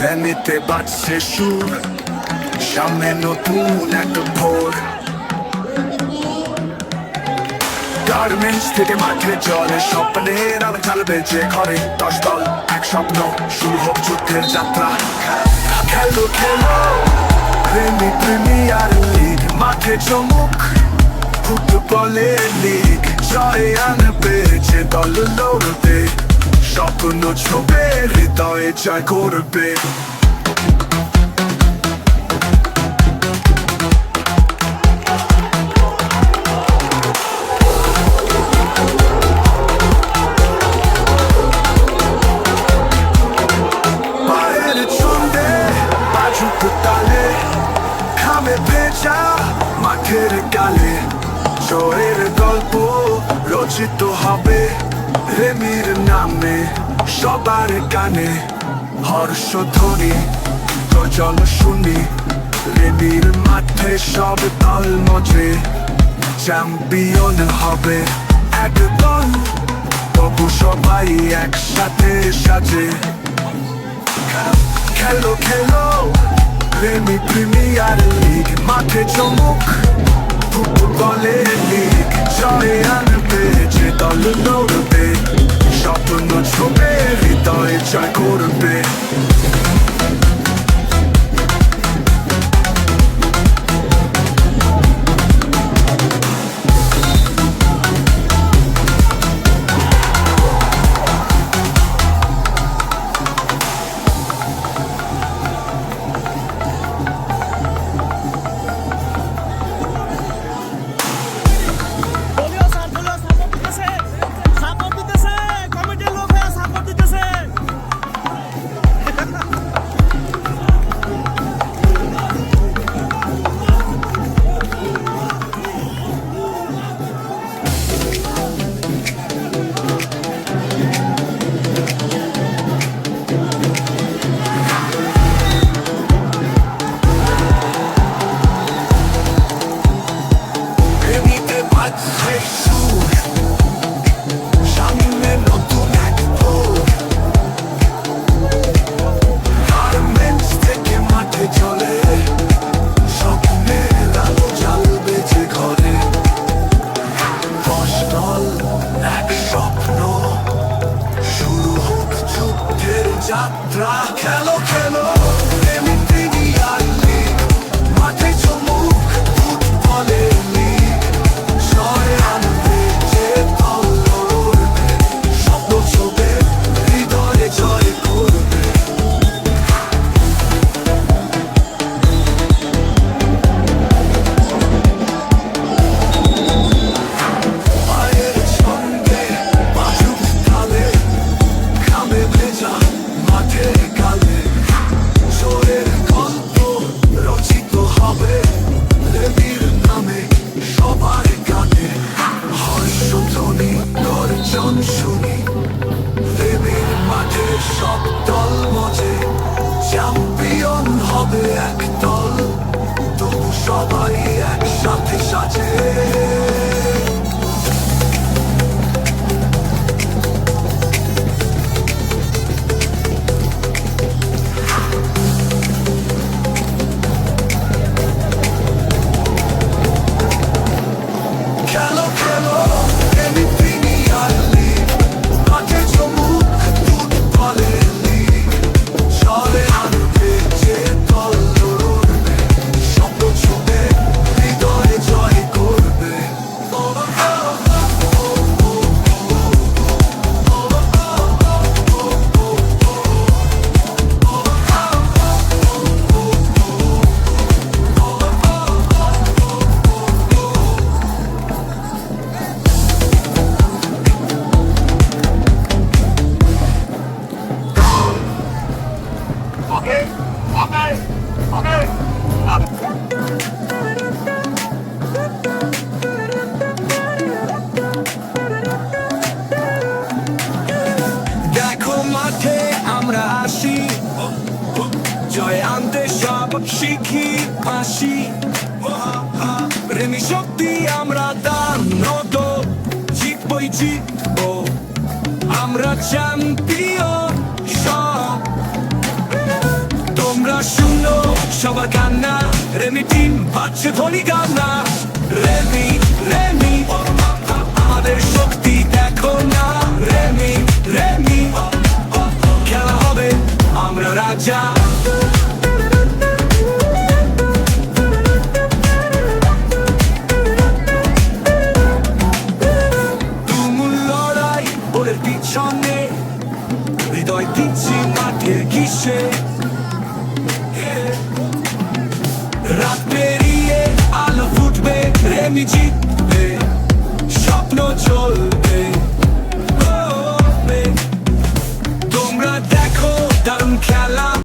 রেমিতে বাজছে সুর সামনে নতুন একটা ভোর গার্মেন্টস থেকে মাঠে জলে স্বপ্নের আলো ঢালবে যে ঘরে দশ দল এক স্বপ্ন শুরু হোক যুদ্ধের যাত্রা খেলো খেলো প্রেমী প্রিমিয়ার লিগ মাঠে চমুক ফুটবলের লিগ জয় আনবে যে দল লড়বে স্বপ্ন ছবে হৃদয়ে জয় করবে। মাঠের গালে জয়ের গল্প রচিত হবে রেমির নামে, সবার কানে হর্ষধ্বনি প্রজল শুনি রেমির মাঠে সব দল মজে, চ্যাম্পিয়ন হবে একদল, তবু সবাই একসাথে সাজে। খেলো খেলো প্রেমী প্রিমিয়ার লিগ, মাঠে চমুক ফুটবলের লিগ জয় আনবে, যে দল Kapën në qëmeri, ta e qaj kurën হবে এক দল তবু সবাই একসাথে সাজে শিখি পাশি। প্রেমী শক্তি আমরা দান নত, জিতবই জিতবো। আমরা চ্যাম্পিয়ন সব। তোমরা সবার কান্না, রেমি টিম পাচ্ছে ধনী রেমি রেমি কিসে রাত পেরিয়ে আলো ফুটবে রেমি জিতবে